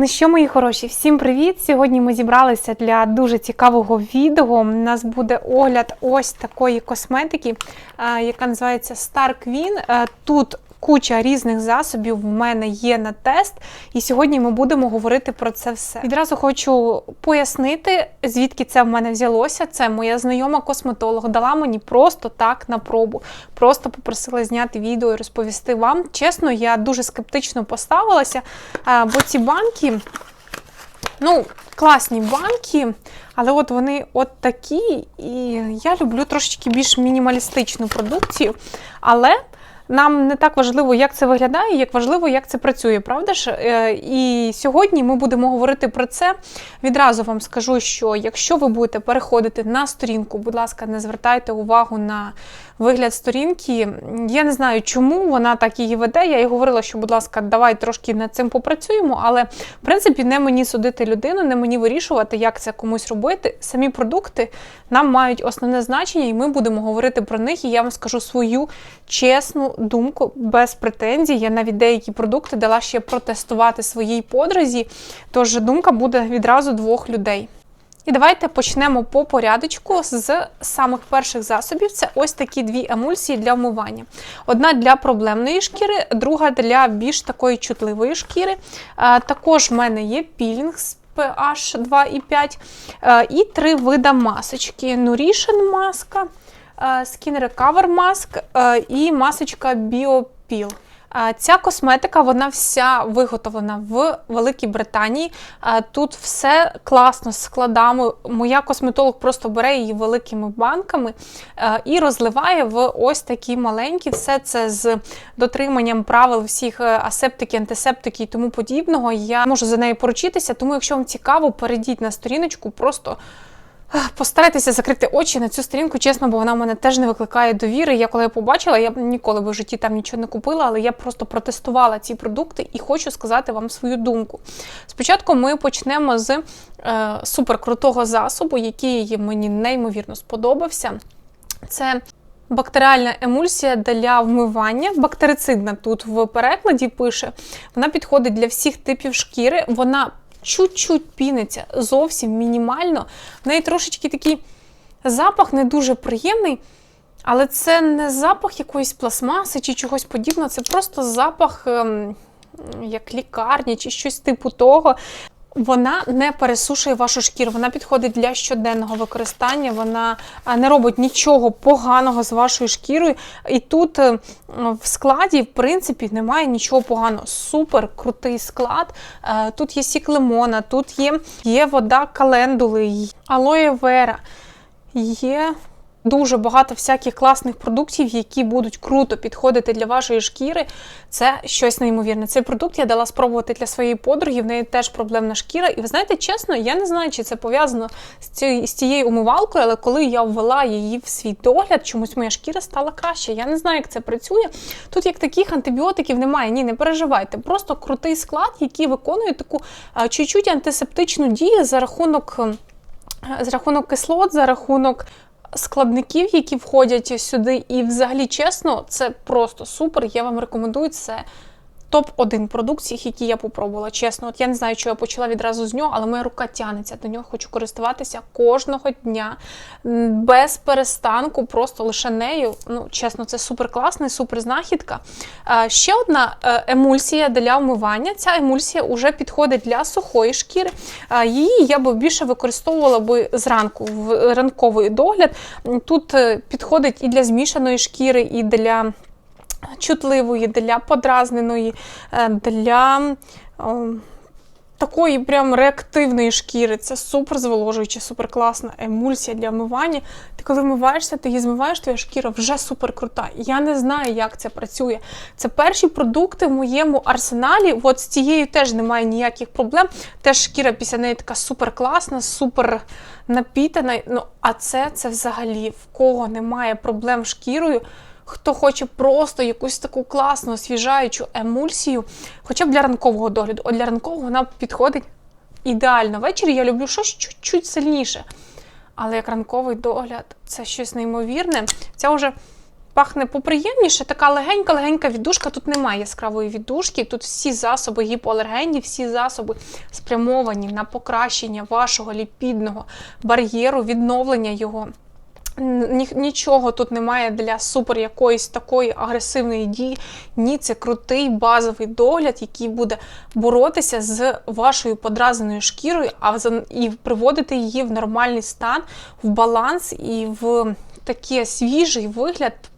Ну що, мої хороші, всім привіт! Сьогодні ми зібралися для дуже цікавого відео. У нас буде огляд ось такої косметики, е, яка називається Star Queen. Е, Тут куча різних засобів в мене є на тест, і сьогодні ми будемо говорити про це все. Відразу хочу пояснити, звідки це в мене взялося. Це моя знайома косметолог дала мені просто так на пробу. Просто попросила зняти відео і розповісти вам. Чесно, я дуже скептично поставилася, бо ці банки. Ну, класні банки, але от вони от такі, і я люблю трошечки більш мінімалістичну продукцію. Але нам не так важливо, як це виглядає, як важливо, як це працює, правда ж? Е, І сьогодні ми будемо говорити про це. Відразу вам скажу, що якщо ви будете переходити на сторінку, будь ласка, не звертайте увагу на вигляд сторінки. Я не знаю, чому вона так її веде. Я їй говорила, що, будь ласка, давай трошки над цим попрацюємо, але в принципі не мені судити людину, не мені вирішувати, як це комусь робити. Самі продукти нам мають основне значення, і ми будемо говорити про них. І я вам скажу свою чесну думку без претензій. Я навіть деякі продукти дала ще протестувати своїй подрузі. Тож думка буде відразу двох людей. І давайте почнемо по порядочку з самих перших засобів. Це ось такі дві емульсії для вмивання. Одна для проблемної шкіри, друга для більш такої чутливої шкіри. Е, Також в мене є пілінг з pH 2,5 е, і три вида масочки: Nutrition маска, е, Skin Recover маsk е, і масочка BioPeel. Ця косметика, вона вся виготовлена в Великій Британії. Тут все класно з складами. Моя косметолог просто бере її великими банками е, і розливає в ось такі маленькі. Все це з дотриманням правил всіх е, асептики, антисептики і тому подібного. Я можу за нею поручитися, тому якщо вам цікаво, перейдіть на сторіночку, просто. Постарайтеся закрити очі на цю сторінку, чесно, бо вона в мене теж не викликає довіри. Я коли я побачила, я б ніколи в житті там нічого не купила, але я просто протестувала ці продукти і хочу сказати вам свою думку. Спочатку ми почнемо з е, суперкрутого засобу, який мені неймовірно сподобався. Це Бактеріальна емульсія для вмивання, бактерицидна тут в перекладі пише. Вона підходить для всіх типів шкіри. Вона чуть-чуть піниться, зовсім мінімально. В неї трошечки такий запах не дуже приємний, але це не запах якоїсь пластмаси чи чогось подібного, це просто запах ем, як лікарні чи щось типу того. Вона не пересушує вашу шкіру, вона підходить для щоденного використання, вона не робить нічого поганого з вашою шкірою. І тут е, в складі, в принципі, немає нічого поганого. Супер крутий склад. Е, тут є сік лимона, тут є, є вода календули, алоє вера. Є Дуже багато всяких класних продуктів, які будуть круто підходити для вашої шкіри. Це щось неймовірне. Цей продукт я дала спробувати для своєї подруги. В неї теж проблемна шкіра. І ви знаєте, чесно, я не знаю, чи це пов'язано з цією, умивалкою, але коли я ввела її в свій догляд, чомусь моя шкіра стала краще. Я не знаю, як це працює. Тут як таких антибіотиків немає. Ні, не переживайте. Просто крутий склад, який виконує таку чуть-чуть антисептичну дію за рахунок. За рахунок кислот, за рахунок складників, які входять сюди, і взагалі чесно, це просто супер. Я вам рекомендую це. Топ-1 продукцій, які я попробувала. Чесно, от я не знаю, що я почала відразу з нього, але моя рука тянеться до нього. Хочу користуватися кожного дня без перестанку, просто лише нею. Ну, чесно, це супер класний, супер знахідка. Ще одна е, емульсія для вмивання. Ця емульсія вже підходить для сухої шкіри. Її я би більше використовувала би зранку в ранковий догляд. Тут е, підходить і для змішаної шкіри, і для чутливої, для подразненої, е, для о, такої прям реактивної шкіри. Це супер зволожуюча, супер класна емульсія для вмивання. Ти коли вмиваєшся, ти її змиваєш, твоя шкіра вже супер крута. Я не знаю, як це працює. Це перші продукти в моєму арсеналі. От з цією теж немає ніяких проблем. Теж шкіра після неї така супер класна, супер напітана. Ну, а це, це взагалі в кого немає проблем з шкірою хто хоче просто якусь таку класну, освіжаючу емульсію, хоча б для ранкового догляду. От для ранкового вона підходить ідеально. Ввечері я люблю щось чуть-чуть сильніше. Але як ранковий догляд, це щось неймовірне. Ця вже пахне поприємніше, така легенька-легенька віддушка. Тут немає яскравої віддушки. Тут всі засоби гіпоалергенні, всі засоби спрямовані на покращення вашого ліпідного бар'єру, відновлення його. Ні, нічого тут немає для супер якоїсь такої агресивної дії. Ні, це крутий базовий догляд, який буде боротися з вашою подразненою шкірою, а і приводити її в нормальний стан, в баланс і в такий свіжий вигляд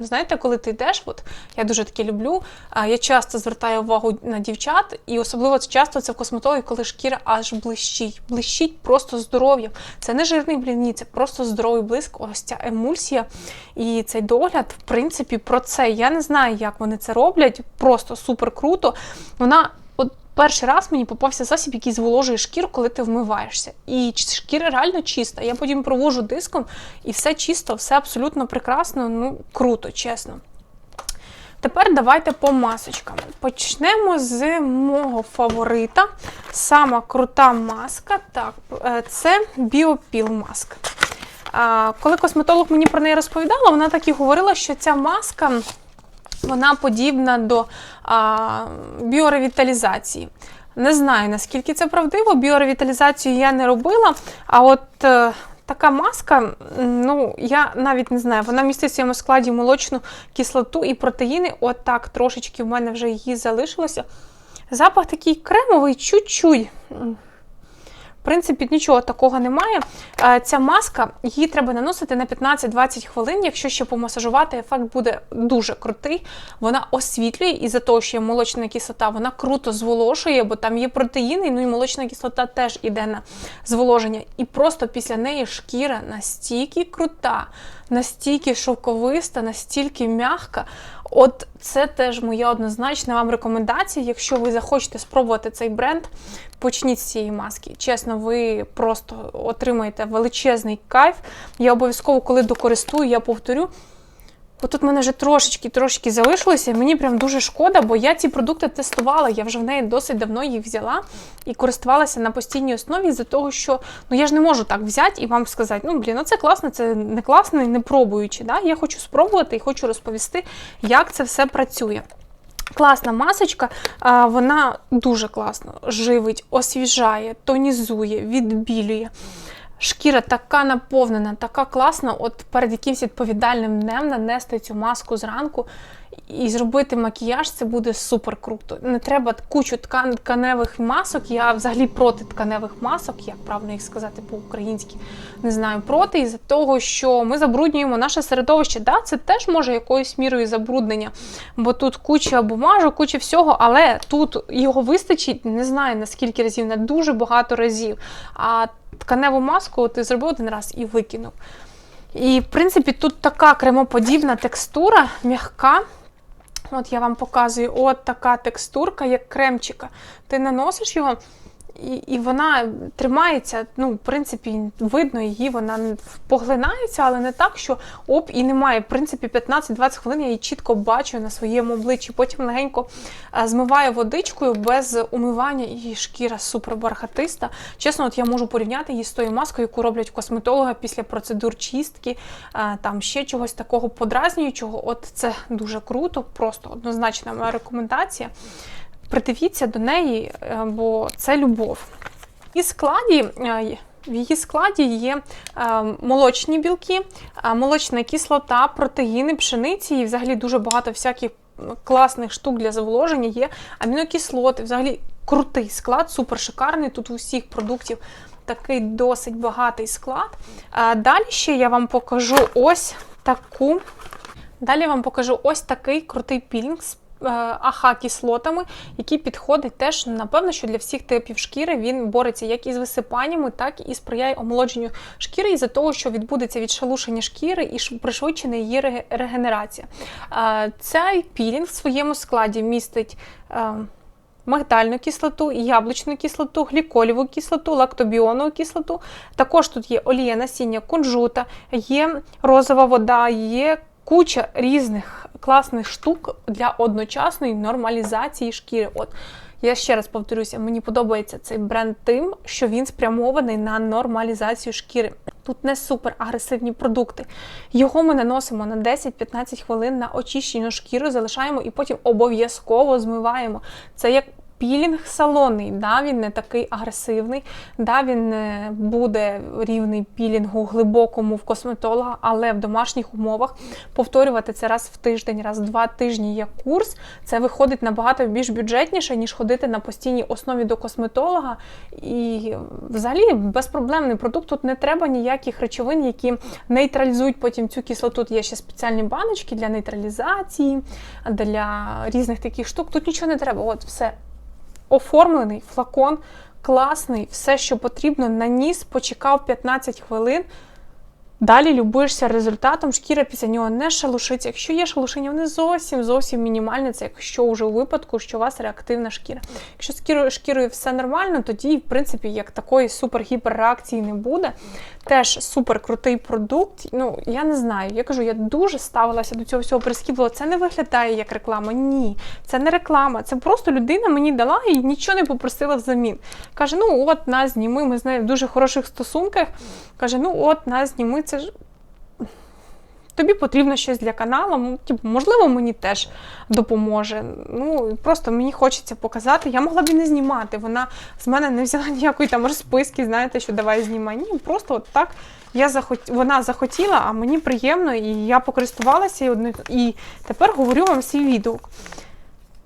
знаєте, коли ти йдеш, от я дуже таке люблю. Я часто звертаю увагу на дівчат, і особливо часто це в косметології, коли шкіра аж блищить. Блищить просто здоров'ям. Це не жирний блін, це просто здоровий блиск. Ось ця емульсія і цей догляд, в принципі, про це. Я не знаю, як вони це роблять. Просто супер круто. Вона Перший раз мені попався засіб, який зволожує шкіру, коли ти вмиваєшся. І шкіра реально чиста. Я потім провожу диском, і все чисто, все абсолютно прекрасно, ну круто, чесно. Тепер давайте по масочкам. Почнемо з мого фаворита. Сама крута маска. Так, е, це Біопіл маска. Коли косметолог мені про неї розповідала, вона так і говорила, що ця маска вона подібна до а, біоревіталізації. Не знаю, наскільки це правдиво, біоревіталізацію я не робила. А от е, така маска, ну, я навіть не знаю, вона містить в своєму складі молочну кислоту і протеїни. От так трошечки в мене вже її залишилося. Запах такий кремовий, чуть-чуть. В принципі, нічого такого немає. Е, ця маска, її треба наносити на 15-20 хвилин. Якщо ще помасажувати, ефект буде дуже крутий. Вона освітлює, і за того, що є молочна кислота, вона круто зволошує, бо там є протеїни, ну і молочна кислота теж іде на зволоження. І просто після неї шкіра настільки крута, настільки шовковиста, настільки м'яка. От це теж моя однозначна вам рекомендація. Якщо ви захочете спробувати цей бренд, почніть з цієї маски. Чесно, ви просто отримаєте величезний кайф. Я обов'язково, коли докористую, я повторю. Бо тут в мене вже трошечки-трошки залишилося, і мені прям дуже шкода, бо я ці продукти тестувала, я вже в неї досить давно їх взяла і користувалася на постійній основі за того, що ну я ж не можу так взяти і вам сказати, ну блін, ну це класно, це не класно, не пробуючи. Да? Я хочу спробувати і хочу розповісти, як це все працює. Класна масочка, вона дуже класно живить, освіжає, тонізує, відбілює. Шкіра така наповнена, така класна. От перед якимось відповідальним днем нанести цю маску зранку і зробити макіяж це буде супер круто. Не треба кучу ткан тканевих масок. Я взагалі проти тканевих масок, як правильно їх сказати по-українськи, не знаю, проти із-за того, що ми забруднюємо наше середовище. Да, Це теж може якоюсь мірою забруднення, бо тут куча бумажок, куча всього, але тут його вистачить, не знаю наскільки разів, на дуже багато разів. А тканеву маску ти зробив один раз і викинув. І, в принципі, тут така кремоподібна текстура, м'яка. От я вам показую от така текстурка, як кремчика. Ти наносиш його, і вона тримається, ну, в принципі, видно її, вона поглинається, але не так, що оп, і немає. В принципі, 15-20 хвилин я її чітко бачу на своєму обличчі. Потім легенько змиваю водичкою без умивання, і шкіра супер бархатиста. Чесно, от я можу порівняти її з тою маскою, яку роблять косметолога після процедур чистки, там ще чогось такого подразнюючого. От це дуже круто, просто однозначна моя рекомендація придивіться до неї, е, бо це любов. І складі. Е, в її складі є е, молочні білки, молочна кислота, протеїни, пшениці і взагалі дуже багато всяких класних штук для зволоження є. Амінокислоти, взагалі крутий склад, супер шикарний. Тут у всіх продуктів такий досить багатий склад. Далі ще я вам покажу ось таку. Далі я вам покажу ось такий крутий пілінг з Е, аха-кислотами, які підходить теж, напевно, що для всіх типів шкіри він бореться як із висипаннями, так і сприяє омолодженню шкіри, із-за того, що відбудеться відшелушення шкіри і пришвидшена її регенерація. Е, цей пілінг в своєму складі містить. Е, кислоту, яблучну кислоту, гліколіву кислоту, лактобіонову кислоту. Також тут є олія насіння кунжута, є розова вода, є куча різних класних штук для одночасної нормалізації шкіри. От я ще раз повторюся, мені подобається цей бренд тим, що він спрямований на нормалізацію шкіри. Тут не супер агресивні продукти. Його ми наносимо на 10-15 хвилин на очищену шкіру, залишаємо і потім обов'язково змиваємо. Це як пілінг салонний, да, він не такий агресивний, да, він не буде рівний пілінгу глибокому в косметолога, але в домашніх умовах повторювати це раз в тиждень, раз в два тижні є курс. Це виходить набагато більш бюджетніше, ніж ходити на постійній основі до косметолога. І взагалі безпроблемний продукт. Тут не треба ніяких речовин, які нейтралізують потім цю кислоту. Тут є ще спеціальні баночки для нейтралізації, для різних таких штук. Тут нічого не треба. От все оформлений флакон, класний, все, що потрібно, наніс, почекав 15 хвилин. Далі любуєшся результатом, шкіра після нього не шелушиться. Якщо є шелушення, вони зовсім зовсім мінімальні. Це якщо вже у випадку, що у вас реактивна шкіра. Якщо з шкірою, шкірою все нормально, тоді, в принципі, як такої супер-гіперреакції не буде. Теж супер крутий продукт. Ну, я не знаю. Я кажу, я дуже ставилася до цього всього прискіпливо. Це не виглядає як реклама. Ні, це не реклама. Це просто людина мені дала і нічого не попросила взамін. Каже: ну от нас зніми, ми з нею в дуже хороших стосунках. Каже, ну от нас зніми, це ж. Тобі потрібно щось для каналу, типу, можливо, мені теж допоможе. Ну, Просто мені хочеться показати. Я могла б і не знімати. Вона з мене не взяла ніякої там розписки, знаєте, що давай знімай. Ні, просто от так я захот... вона захотіла, а мені приємно, і я покористувалася, і, і тепер говорю вам свій відгук.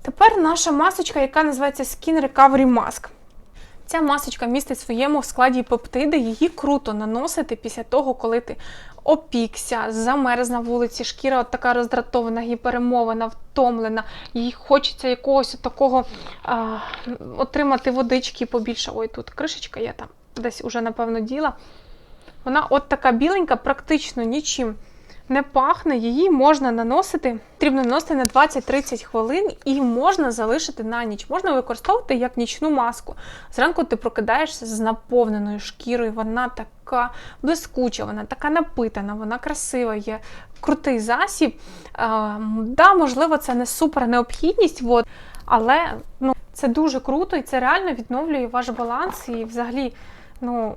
Тепер наша масочка, яка називається Skin Recovery Mask. Ця масочка містить в своєму складі пептиди, її круто наносити після того, коли ти опікся, замерз на вулиці, шкіра от така роздратована, гіперемована, втомлена. Їй хочеться якогось такого а, отримати водички побільше. Ой, тут кришечка я там десь уже, напевно, діла. Вона от така біленька, практично нічим не пахне, її можна наносити. Потрібно наносити на 20-30 хвилин і можна залишити на ніч. Можна використовувати як нічну маску. Зранку ти прокидаєшся з наповненою шкірою, вона така блискуча, вона така напитана, вона красива, є крутий засіб. А, да, Можливо, це не супер необхідність, от, але ну, це дуже круто і це реально відновлює ваш баланс і взагалі. ну,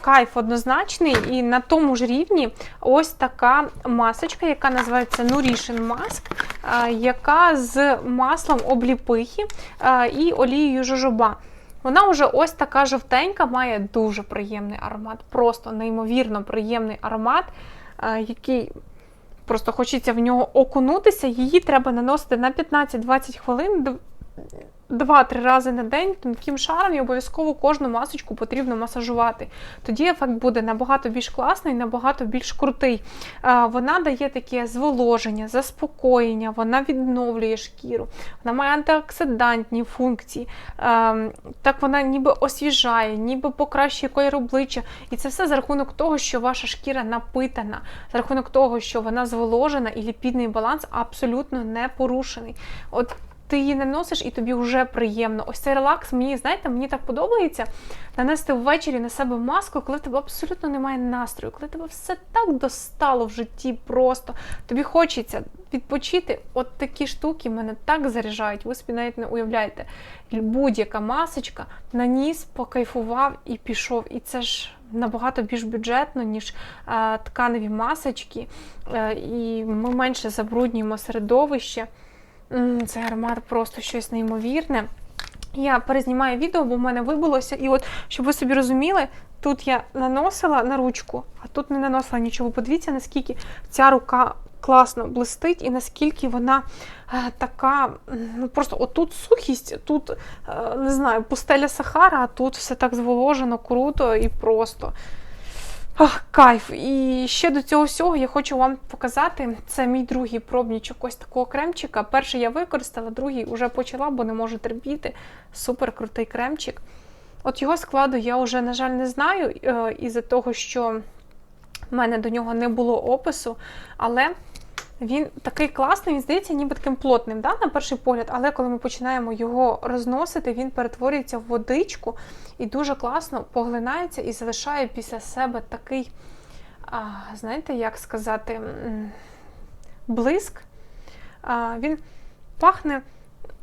Кайф однозначний, і на тому ж рівні ось така масочка, яка називається Nutrition Mask, яка з маслом обліпихи і олією жожоба. Вона вже ось така жовтенька, має дуже приємний аромат, просто неймовірно приємний аромат, який просто хочеться в нього окунутися. Її треба наносити на 15-20 хвилин. Два-три рази на день тонким шаром і обов'язково кожну масочку потрібно масажувати. Тоді ефект буде набагато більш класний, набагато більш крутий. Вона дає таке зволоження, заспокоєння, вона відновлює шкіру, вона має антиоксидантні функції. Так вона ніби освіжає, ніби покращує колір обличчя. І це все за рахунок того, що ваша шкіра напитана, за рахунок того, що вона зволожена і ліпідний баланс абсолютно не порушений. От ти її не носиш і тобі вже приємно. Ось цей релакс, мені, знаєте, мені так подобається нанести ввечері на себе маску, коли в тебе абсолютно немає настрою, коли тебе все так достало в житті просто. Тобі хочеться відпочити. От такі штуки мене так заряджають, ви собі навіть не уявляєте. Будь-яка масочка наніс, покайфував і пішов. І це ж. Набагато більш бюджетно, ніж а, тканеві масочки, е, і ми менше забруднюємо середовище. Цей аромат просто щось неймовірне. Я перезнімаю відео, бо в мене вибулося. І от, щоб ви собі розуміли, тут я наносила на ручку, а тут не наносила нічого. Подивіться, наскільки ця рука класно блистить, і наскільки вона е, така, ну просто отут сухість, тут, е, не знаю, пустеля Сахара, а тут все так зволожено, круто і просто. Ах, Кайф! І ще до цього всього я хочу вам показати. Це мій другий пробнічок ось такого кремчика. Перший я використала, другий вже почала, бо не можу терпіти. Супер крутий кремчик. От його складу я вже, на жаль, не знаю, е, із-за того, що в мене до нього не було опису. Але він такий класний, він здається, ніби таким плотним, да, на перший погляд, але коли ми починаємо його розносити, він перетворюється в водичку і дуже класно поглинається і залишає після себе такий, а, знаєте, як сказати, блиск. А, Він пахне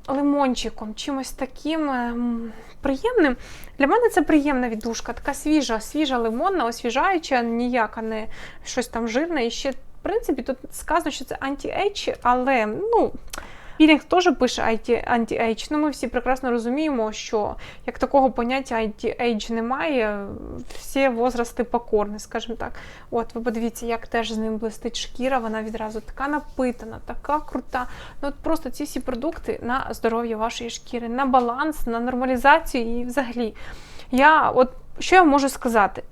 лимончиком, чимось таким ем, приємним. Для мене це приємна віддушка, така свіжа, свіжа лимонна, освіжаюча, ніяка не щось там жирне. І ще, принципі, тут сказано, що це анті-ейдж, але ну. Пілінг теж пише анті-ейдж, ну ми всі прекрасно розуміємо, що як такого поняття анті-ейдж немає, всі возрасти покорні, скажімо так. От, ви подивіться, як теж з ним блистить шкіра, вона відразу така напитана, така крута. Ну от Просто ці всі продукти на здоров'я вашої шкіри, на баланс, на нормалізацію і взагалі. Я от що я можу сказати?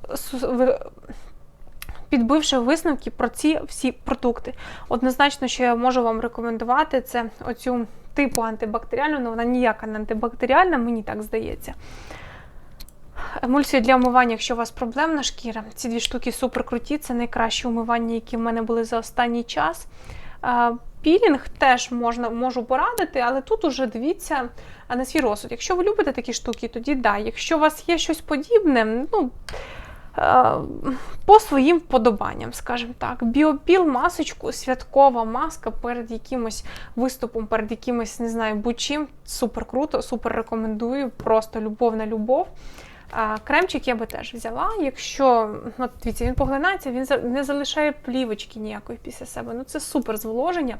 Підбивши висновки про ці всі продукти. Однозначно, що я можу вам рекомендувати, це оцю типу антибактеріальну, але вона ніяка не антибактеріальна, мені так здається. Емульсія для умивання, якщо у вас проблемна шкіра, ці дві штуки супер круті, це найкращі умивання, які в мене були за останній час. Пілінг теж можна, можу порадити, але тут уже дивіться на свій розсуд. Якщо ви любите такі штуки, тоді да. Якщо у вас є щось подібне, ну. Е, по своїм вподобанням, скажімо так. Біопіл, масочку, святкова маска перед якимось виступом, перед якимось, не знаю, будь-чим. Супер круто, супер рекомендую. Просто любов на любов. Кремчик я би теж взяла. Якщо от, дивіться, він поглинається, він не залишає плівочки ніякої після себе. Ну це супер зволоження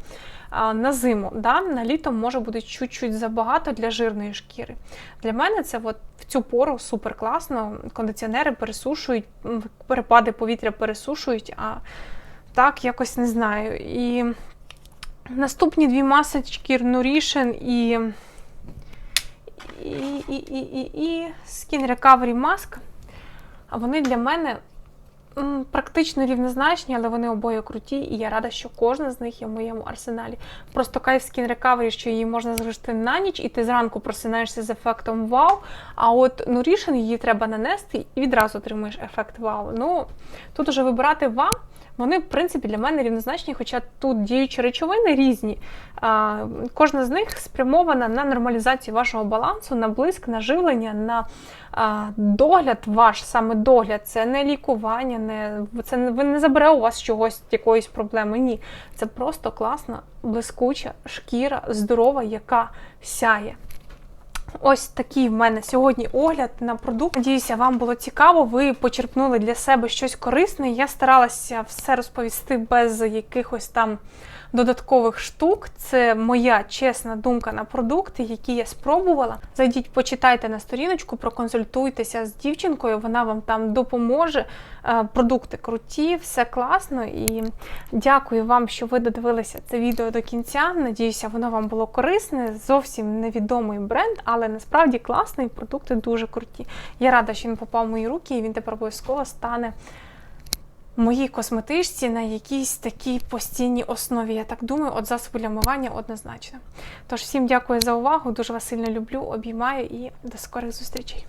на зиму. Да? На літо може бути чуть-чуть забагато для жирної шкіри. Для мене це от в цю пору супер класно. Кондиціонери пересушують, перепади повітря пересушують, а так якось не знаю. І наступні дві масочки Nutrition і і і, і, і, Skin Recovery Mask. Вони для мене практично рівнозначні, але вони обоє круті, і я рада, що кожна з них є в моєму арсеналі. Просто кайф Skin Recovery, що її можна залишити на ніч, і ти зранку просинаєшся з ефектом вау. А от Nutrition її треба нанести і відразу отримуєш ефект вау. Ну, тут уже вибирати вам. Вони, в принципі, для мене рівнозначні, хоча тут діючі речовини різні. Кожна з них спрямована на нормалізацію вашого балансу, на блиск, на живлення, на догляд ваш, саме догляд, це не лікування, не це не, не забере у вас чогось, якоїсь проблеми. Ні. Це просто класна, блискуча шкіра, здорова, яка сяє. Ось такий в мене сьогодні огляд на продукт. Надіюся, вам було цікаво. Ви почерпнули для себе щось корисне. Я старалася все розповісти без якихось там додаткових штук. Це моя чесна думка на продукти, які я спробувала. Зайдіть, почитайте на сторіночку, проконсультуйтеся з дівчинкою, вона вам там допоможе. Е, продукти круті, все класно. І дякую вам, що ви додивилися це відео до кінця. Надіюся, воно вам було корисне. Зовсім невідомий бренд, але насправді класний. Продукти дуже круті. Я рада, що він попав в мої руки, і він тепер обов'язково стане моїй косметичці на якійсь такій постійній основі. Я так думаю, от засоби для вмивання однозначно. Тож, всім дякую за увагу, дуже вас сильно люблю, обіймаю і до скорих зустрічей.